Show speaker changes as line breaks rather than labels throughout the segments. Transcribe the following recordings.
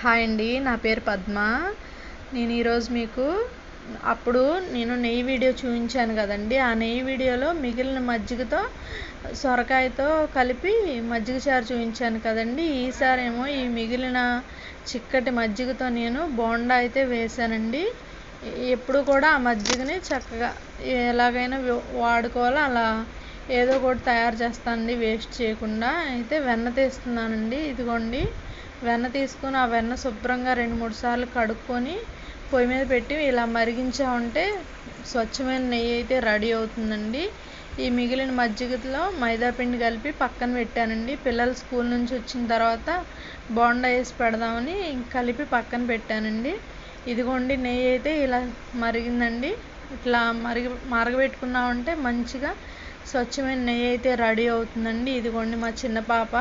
Hi అండి నా పేరు పద్మ. నేను ఈరోజు మీకు అప్పుడు నేను నెయ్యి వీడియో చూపించాను కదండి. ఆ నెయ్యి వీడియోలో మిగిలిన మజ్జిగతో సొరకాయతో కలిపి మజ్జిగ చారు చూపించాను కదండి. ఈసారి ఏమో ఈ మిగిలిన చిక్కటి మజ్జిగతో నేను బోండా అయితే వేశానండి. ఎప్పుడు కూడా ఆ మజ్జిగని చక్కగా ఎలాగైనా వాడుకోవాలో అలా ఏదో ఒకటి తయారు చేస్తానండి వేస్ట్ చేయకుండా. అయితే వెన్న తీస్తున్నానండి ఇదిగోండి. వెన్న తీసుకొని ఆ వెన్న శుభ్రంగా రెండు మూడు సార్లు కడుక్కొని పొయ్యి మీద పెట్టి ఇలా మరిగించామంటే స్వచ్ఛమైన నెయ్యి అయితే రెడీ అవుతుందండి. ఈ మిగిలిన మజ్జిగలో మైదాపిండి కలిపి పక్కన పెట్టానండి. పిల్లలు స్కూల్ నుంచి వచ్చిన తర్వాత బోండా వేసి పెడదామని కలిపి పక్కన పెట్టానండి. ఇదిగోండి నెయ్యి అయితే ఇలా మరిగిందండి. ఇట్లా మరిగి మరగబెట్టుకున్నామంటే మంచిగా స్వచ్ఛమైన నెయ్యి అయితే రెడీ అవుతుందండి. ఇదిగోండి మా చిన్న పాప.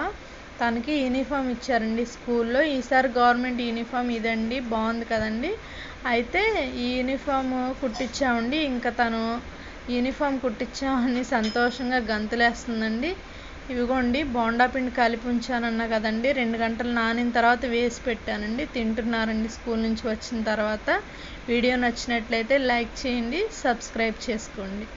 తనకి యూనిఫామ్ ఇచ్చారండి స్కూల్లో. ఈసారి గవర్నమెంట్ యూనిఫామ్ ఇదండి. బాగుంది కదండి. అయితే ఈ యూనిఫామ్ కుట్టించామండి ఇంకా తను యూనిఫామ్ కుట్టించామని సంతోషంగా గంతులేస్తుందండి. ఇవిగోండి బోండా పిండి కలిపి ఉంచానన్నా కదండి. రెండు గంటలు నానిన తర్వాత వేసి పెట్టానండి. తింటున్నారండి స్కూల్ నుంచి వచ్చిన తర్వాత. వీడియో నచ్చినట్లయితే లైక్ చేయండి సబ్స్క్రైబ్ చేసుకోండి.